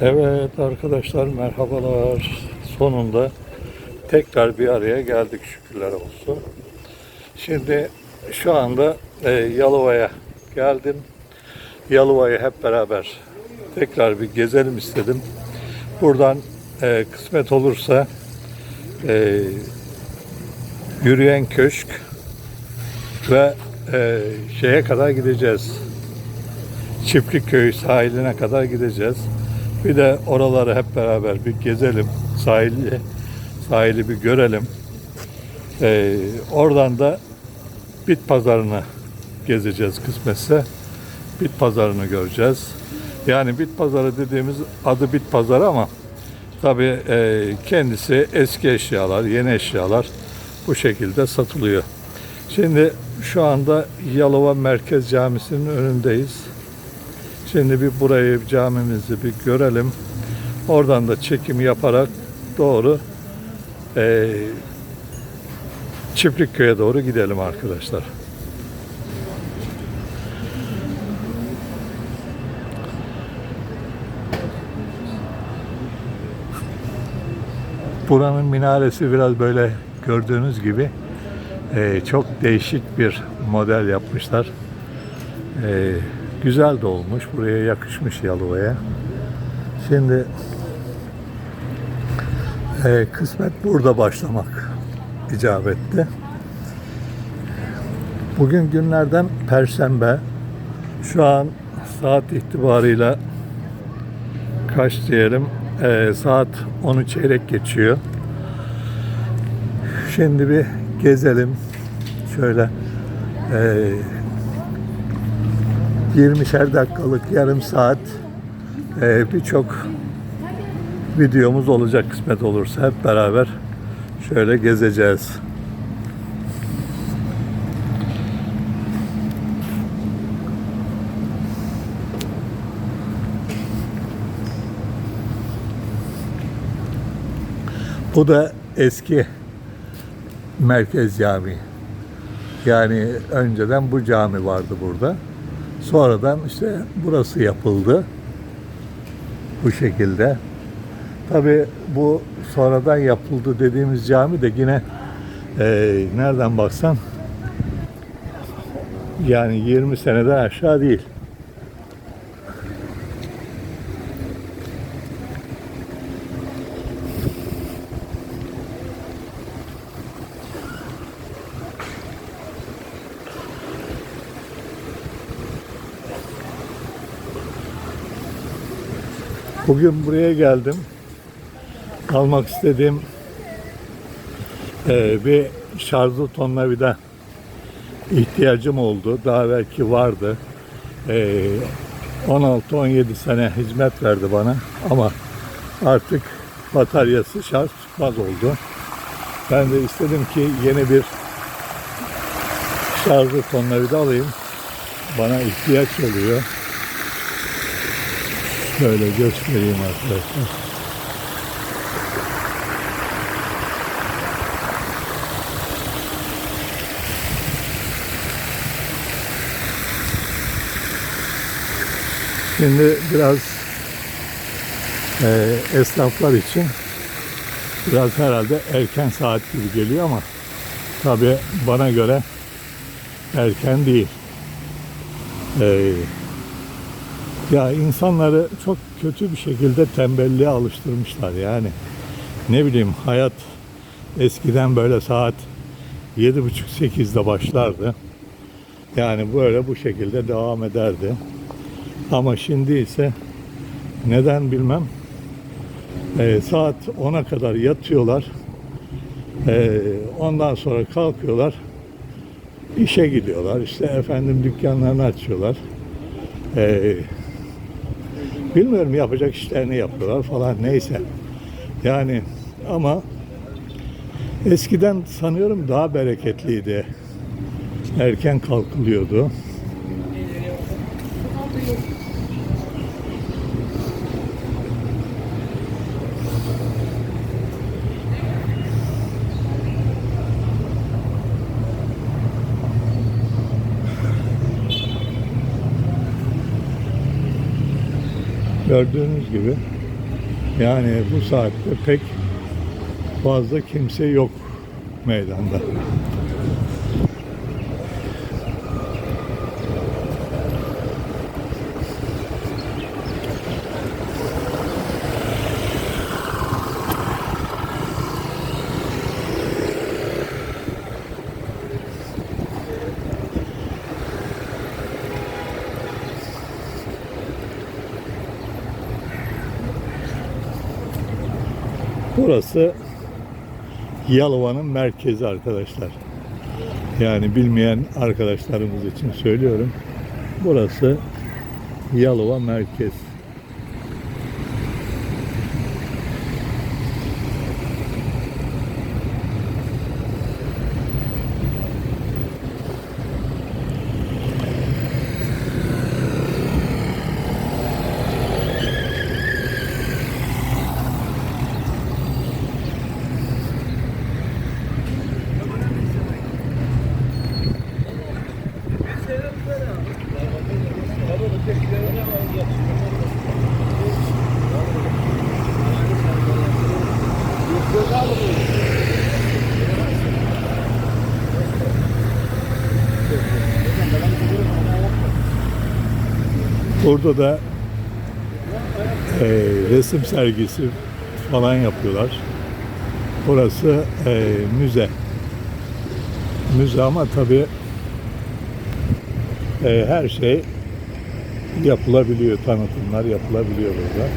Evet arkadaşlar merhabalar. Sonunda tekrar bir araya geldik şükürler olsun. Şimdi şu anda e, Yalova'ya geldim. Yalova'yı hep beraber tekrar bir gezelim istedim. Buradan e, kısmet olursa e, yürüyen köşk ve e, şeye kadar gideceğiz. Çiftlikköy sahiline kadar gideceğiz. Bir de oraları hep beraber bir gezelim. Sahili, sahili bir görelim. Ee, oradan da bit pazarını gezeceğiz kısmetse. Bit pazarını göreceğiz. Yani bit pazarı dediğimiz adı bit pazarı ama tabii e, kendisi eski eşyalar, yeni eşyalar bu şekilde satılıyor. Şimdi şu anda Yalova Merkez Camisi'nin önündeyiz. Şimdi bir burayı camimizi bir görelim. Oradan da çekim yaparak doğru eee Çiftlikköy'e doğru gidelim arkadaşlar. Buranın minaresi biraz böyle gördüğünüz gibi eee, çok değişik bir model yapmışlar. Eee, güzel de olmuş. Buraya yakışmış Yalova'ya. Şimdi eee, kısmet burada başlamak icap etti. Bugün günlerden Perşembe. Şu an saat itibarıyla kaç diyelim? Eee, saat 10'u çeyrek geçiyor. Şimdi bir gezelim. Şöyle eee 20'şer dakikalık yarım saat eee, birçok videomuz olacak kısmet olursa hep beraber şöyle gezeceğiz. Bu da eski Merkez Camii. Yani önceden bu cami vardı burada. Sonradan işte burası yapıldı. Bu şekilde. Tabi bu sonradan yapıldı dediğimiz cami de yine eee, nereden baksan yani 20 seneden aşağı değil. Bugün buraya geldim. Almak istediğim eee, bir şarjlı tonlavida ihtiyacım oldu. Daha belki vardı. Eee 16-17 sene hizmet verdi bana ama artık bataryası şarj tutmaz oldu. Ben de istedim ki yeni bir şarjlı tonlavida alayım. Bana ihtiyaç oluyor. Şöyle göstereyim arkadaşlar. Şimdi biraz e, esnaflar için biraz herhalde erken saat gibi geliyor ama tabii bana göre erken değil. E, ya insanları çok kötü bir şekilde tembelliğe alıştırmışlar yani. Ne bileyim hayat eskiden böyle saat yedi buçuk sekizde başlardı. Yani böyle bu şekilde devam ederdi. Ama şimdi ise neden bilmem e, saat 10'a kadar yatıyorlar. E, ondan sonra kalkıyorlar. işe gidiyorlar. İşte efendim dükkanlarını açıyorlar. E, bilmiyorum yapacak işlerini yapıyorlar falan neyse. Yani ama eskiden sanıyorum daha bereketliydi. Erken kalkılıyordu. Gördüğünüz gibi Yani bu saatte pek fazla kimse yok meydanda. Burası Yalova'nın merkezi arkadaşlar. Yani bilmeyen arkadaşlarımız için söylüyorum. Burası Yalova merkez. Burada da e, resim sergisi falan yapıyorlar. Burası e, müze. Müze ama tabii e, her şey yapılabiliyor, tanıtımlar yapılabiliyor burada.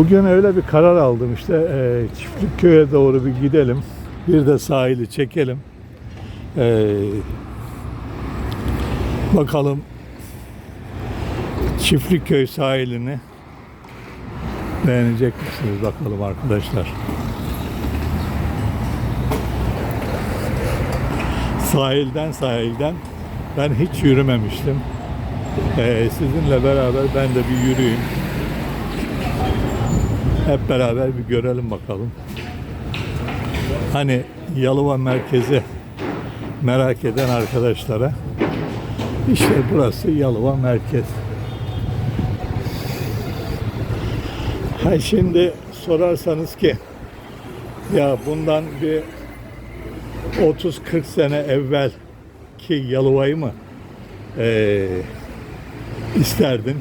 Bugün öyle bir karar aldım işte e, Çiftlikköy'e doğru bir gidelim. Bir de sahili çekelim. E, bakalım Çiftlikköy sahilini beğenecek misiniz bakalım arkadaşlar. Sahilden sahilden ben hiç yürümemiştim. E, sizinle beraber ben de bir yürüyeyim. Hep beraber bir görelim bakalım. Hani Yalova merkezi merak eden arkadaşlara işte burası Yalova merkez. Ha şimdi sorarsanız ki ya bundan bir 30-40 sene evvel ki Yalova'yı mı eee, isterdin?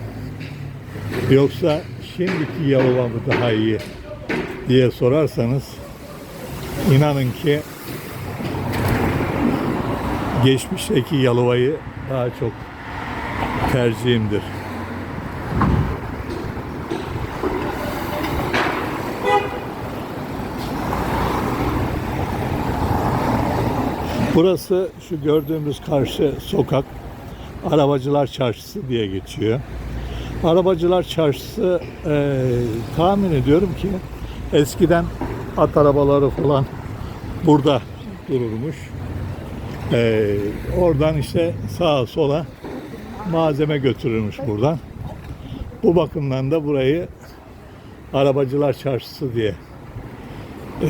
Yoksa şimdiki Yalova mı daha iyi diye sorarsanız inanın ki geçmişteki Yalova'yı daha çok tercihimdir. Burası şu gördüğümüz karşı sokak Arabacılar Çarşısı diye geçiyor. Arabacılar Çarşısı e, tahmin ediyorum ki eskiden at arabaları falan burada dururmuş. E, oradan işte sağa sola malzeme götürürmüş buradan. Bu bakımdan da burayı Arabacılar Çarşısı diye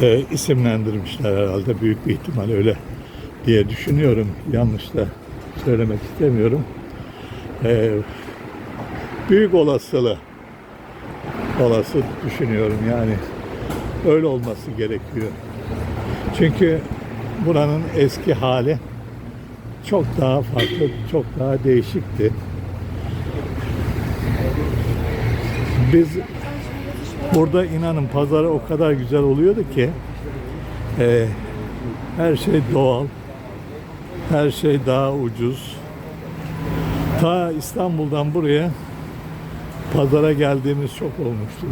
e, isimlendirmişler herhalde büyük bir ihtimal öyle diye düşünüyorum. Yanlış da söylemek istemiyorum. E, büyük olasılığı olası düşünüyorum yani öyle olması gerekiyor. Çünkü buranın eski hali çok daha farklı, çok daha değişikti. Biz burada inanın pazarı o kadar güzel oluyordu ki e, her şey doğal, her şey daha ucuz. Ta İstanbul'dan buraya pazara geldiğimiz çok olmuştur.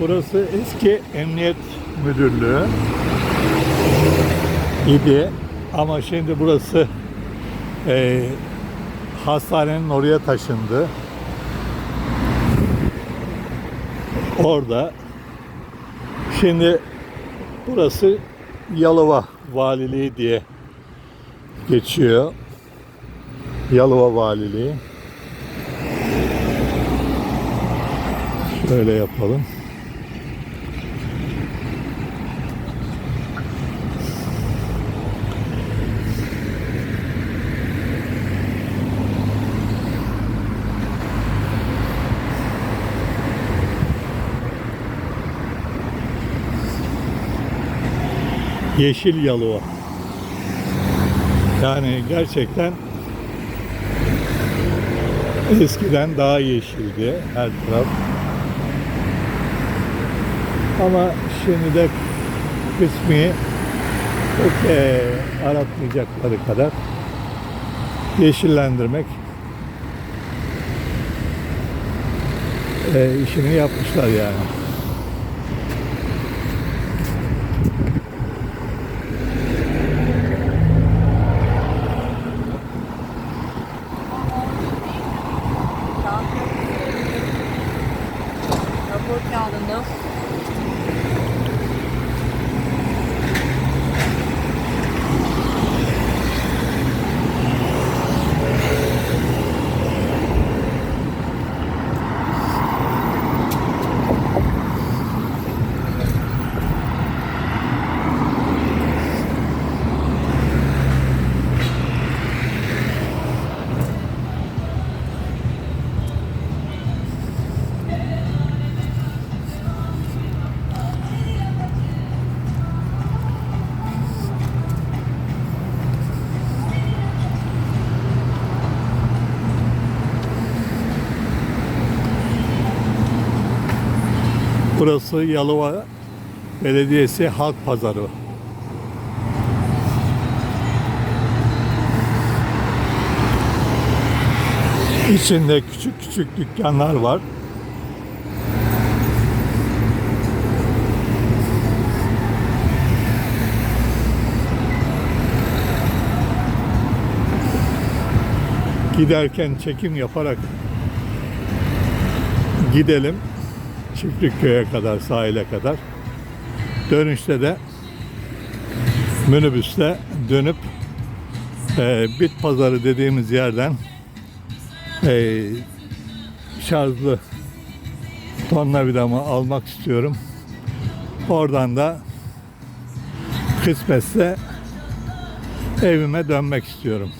Burası eski emniyet müdürlüğü idi. Ama şimdi burası e, hastanenin oraya taşındı. Orada şimdi burası Yalova Valiliği diye geçiyor. Yalova Valiliği. Şöyle yapalım. Yeşil Yalova. Yani gerçekten eskiden daha yeşildi her taraf. Ama şimdi de kısmi pek eee, aratmayacakları kadar yeşillendirmek eee, işini yapmışlar yani. no? Burası Yalova Belediyesi Halk Pazarı. İçinde küçük küçük dükkanlar var. Giderken çekim yaparak gidelim. Çiftlikköy'e kadar, sahile kadar. Dönüşte de minibüsle dönüp e, bit pazarı dediğimiz yerden e, şarjlı tornavidamı almak istiyorum. Oradan da kısmetse evime dönmek istiyorum.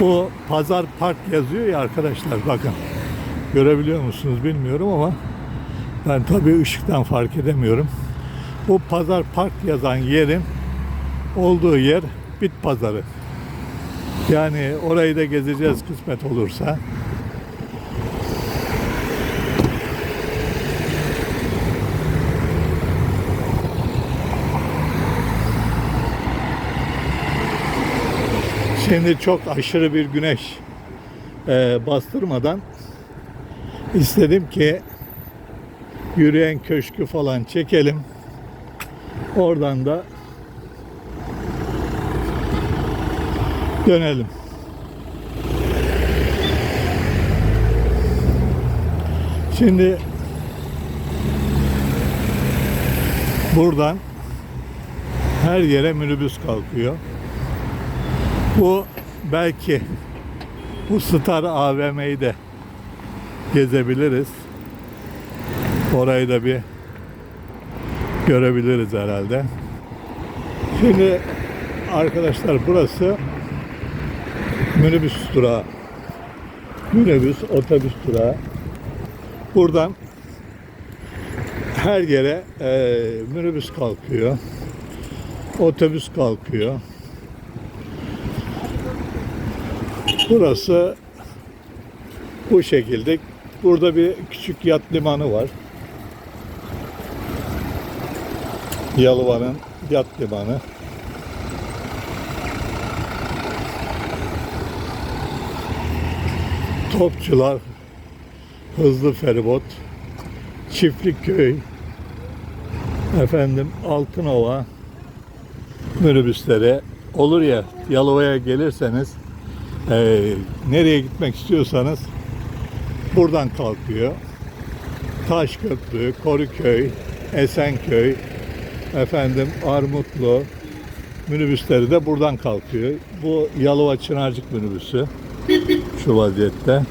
Bu Pazar Park yazıyor ya arkadaşlar bakın. Görebiliyor musunuz bilmiyorum ama ben tabii ışıktan fark edemiyorum. Bu Pazar Park yazan yerin olduğu yer Bit Pazarı. Yani orayı da gezeceğiz kısmet olursa. Şimdi çok aşırı bir güneş e, bastırmadan istedim ki yürüyen köşkü falan çekelim. Oradan da dönelim. Şimdi buradan her yere minibüs kalkıyor. Bu belki bu Star AVM'yi de gezebiliriz. Orayı da bir görebiliriz herhalde. Şimdi arkadaşlar burası minibüs durağı. Minibüs, otobüs durağı. Buradan her yere e, minibüs kalkıyor. Otobüs kalkıyor. Burası bu şekilde Burada bir küçük yat limanı var. Yalova'nın yat limanı. Topçular, hızlı feribot, Çiftlikköy, efendim Altınova minibüsleri olur ya Yalova'ya gelirseniz eee, nereye gitmek istiyorsanız buradan kalkıyor. Taşköprü, Koruköy, Esenköy, efendim Armutlu minibüsleri de buradan kalkıyor. Bu Yalova Çınarcık minibüsü şu vaziyette.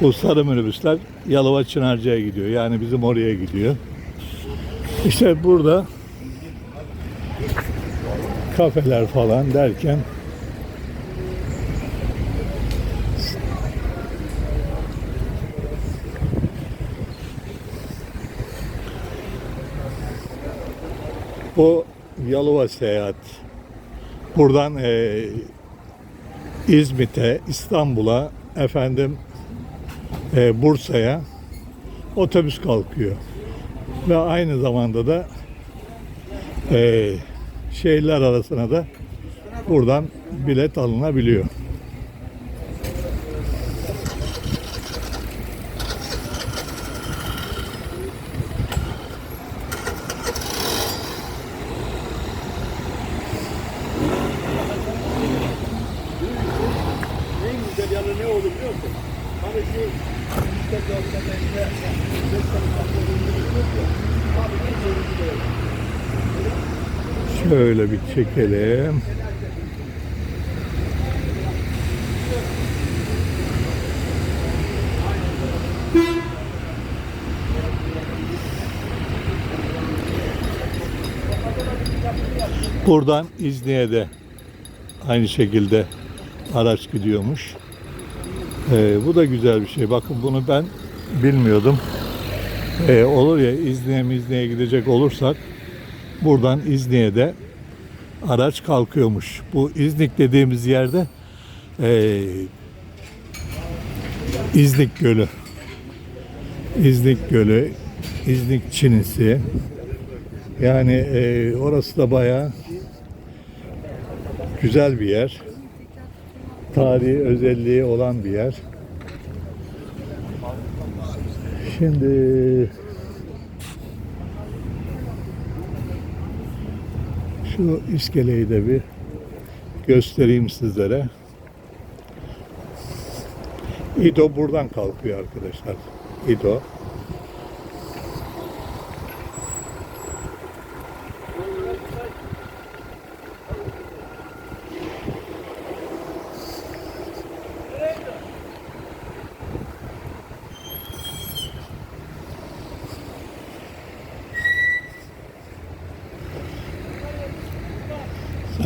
Bu sarı minibüsler Yalova Çınarcık'a gidiyor. Yani bizim oraya gidiyor. İşte burada kafeler falan derken bu Yalova seyahat buradan eee, İzmit'e, İstanbul'a, efendim eee, Bursa'ya otobüs kalkıyor. Ve aynı zamanda da eee şehirler arasına da buradan bilet alınabiliyor. En güzel yanı ne oldu biliyor musun? Hani şu yüksek yolda işte Abi en sevdiğim de öyle. Şöyle bir çekelim. Buradan İzni'ye de aynı şekilde araç gidiyormuş. Ee, bu da güzel bir şey. Bakın bunu ben bilmiyordum. Ee, olur ya İzni'ye İzni'ye gidecek olursak buradan İznik'e araç kalkıyormuş. Bu İznik dediğimiz yerde eee İznik Gölü. İznik Gölü, İznik Çinisi. Yani eee, orası da bayağı güzel bir yer. Tarihi özelliği olan bir yer. Şimdi Şu iskeleyi de bir göstereyim sizlere. İdo buradan kalkıyor arkadaşlar. İdo.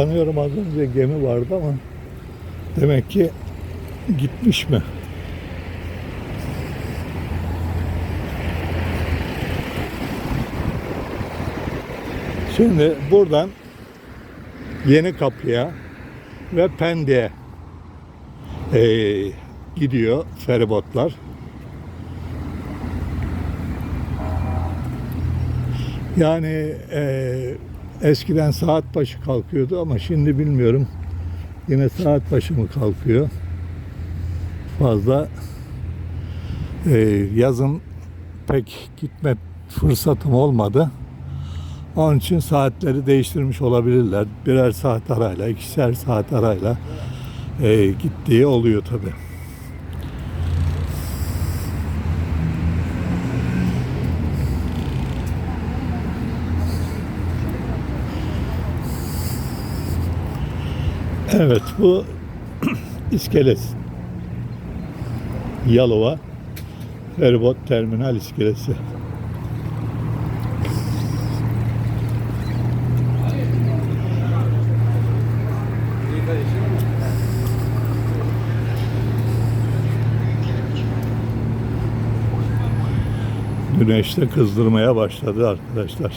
Sanıyorum az önce gemi vardı ama demek ki gitmiş mi? Şimdi buradan Yeni Kapı'ya ve Pendik'e eee, gidiyor feribotlar. Yani eee, eskiden saat başı kalkıyordu ama şimdi bilmiyorum. Yine saat başı mı kalkıyor? Fazla eee, yazın pek gitme fırsatım olmadı. Onun için saatleri değiştirmiş olabilirler. Birer saat arayla, ikişer saat arayla eee, gittiği oluyor tabii. Evet bu iskelet. Yalova Feribot Terminal iskelesi. Güneş de kızdırmaya başladı arkadaşlar.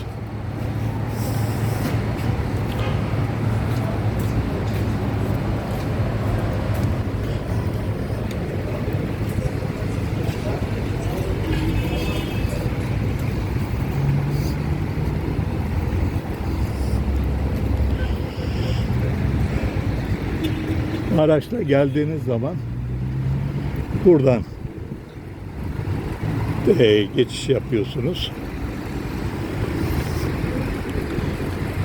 Araçla geldiğiniz zaman buradan e, geçiş yapıyorsunuz.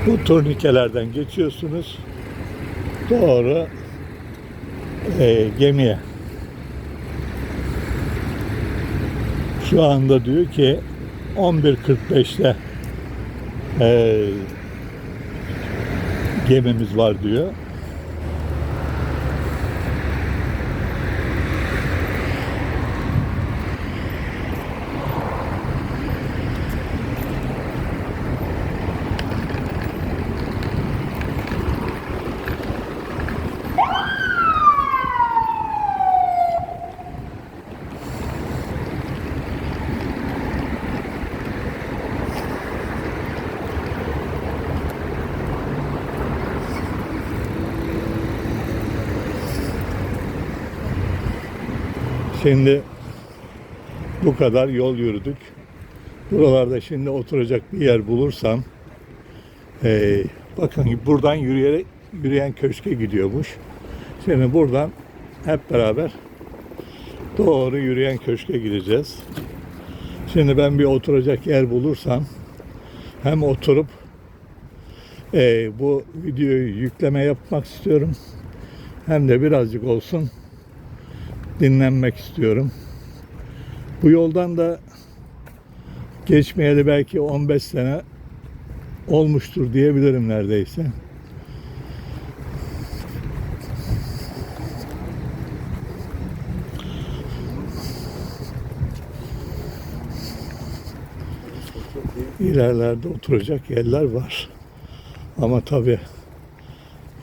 Bu turnikelerden geçiyorsunuz. Doğru e, gemiye. Şu anda diyor ki 11.45'te e, gemimiz var diyor. Şimdi bu kadar yol yürüdük. Buralarda şimdi oturacak bir yer bulursam eee, bakın buradan yürüyerek yürüyen köşke gidiyormuş. Şimdi buradan hep beraber doğru yürüyen köşke gideceğiz. Şimdi ben bir oturacak yer bulursam hem oturup eee, bu videoyu yükleme yapmak istiyorum hem de birazcık olsun dinlenmek istiyorum. Bu yoldan da geçmeyeli belki 15 sene olmuştur diyebilirim neredeyse. İlerlerde oturacak yerler var. Ama tabi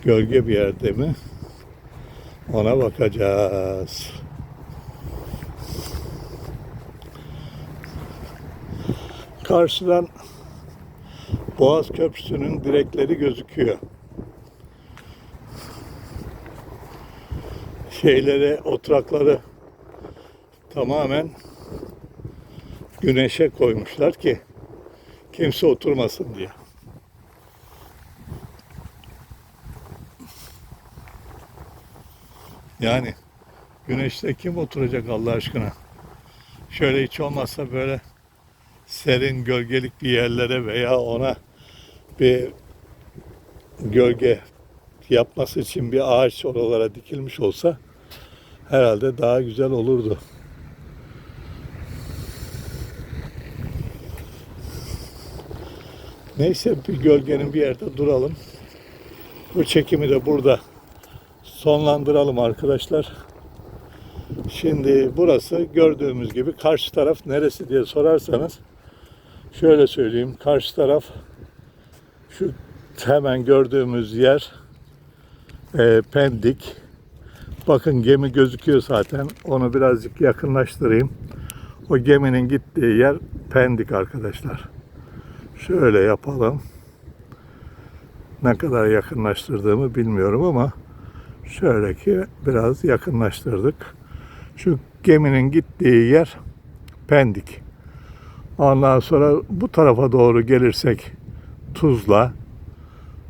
gölge bir yerde mi? Ona bakacağız. Karşıdan Boğaz Köprüsü'nün direkleri gözüküyor. Şeyleri, oturakları tamamen güneşe koymuşlar ki kimse oturmasın diye. Yani güneşte kim oturacak Allah aşkına? Şöyle hiç olmazsa böyle serin gölgelik bir yerlere veya ona bir gölge yapması için bir ağaç oralara dikilmiş olsa herhalde daha güzel olurdu. Neyse bir gölgenin bir yerde duralım. Bu çekimi de burada sonlandıralım arkadaşlar. Şimdi burası gördüğümüz gibi karşı taraf neresi diye sorarsanız şöyle söyleyeyim. Karşı taraf şu hemen gördüğümüz yer e, Pendik. Bakın gemi gözüküyor zaten. Onu birazcık yakınlaştırayım. O geminin gittiği yer Pendik arkadaşlar. Şöyle yapalım. Ne kadar yakınlaştırdığımı bilmiyorum ama şöyle ki biraz yakınlaştırdık. Şu geminin gittiği yer Pendik. Ondan sonra bu tarafa doğru gelirsek Tuzla,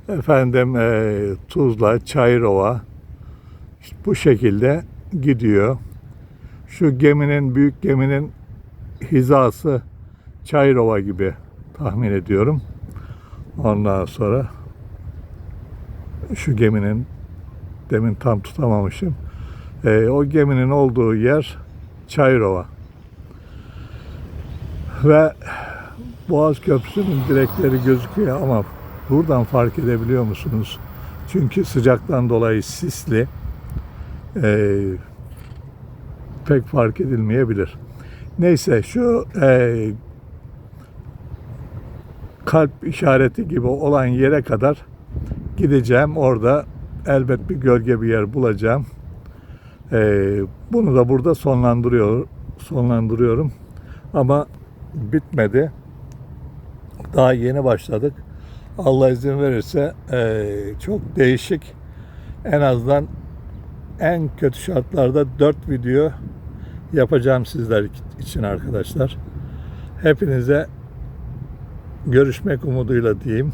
efendim e, Tuzla, Çayırova işte bu şekilde gidiyor. Şu geminin, büyük geminin hizası Çayırova gibi tahmin ediyorum. Ondan sonra şu geminin demin tam tutamamışım. E, o geminin olduğu yer Çayırova. Ve Boğaz Köprüsü'nün direkleri gözüküyor ama buradan fark edebiliyor musunuz? Çünkü sıcaktan dolayı sisli e, pek fark edilmeyebilir. Neyse şu e, kalp işareti gibi olan yere kadar gideceğim. Orada elbet bir gölge bir yer bulacağım. Ee, bunu da burada sonlandırıyor, sonlandırıyorum. Ama bitmedi. Daha yeni başladık. Allah izin verirse ee, çok değişik. En azından en kötü şartlarda 4 video yapacağım sizler için arkadaşlar. Hepinize görüşmek umuduyla diyeyim.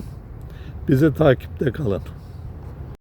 Bizi takipte kalın.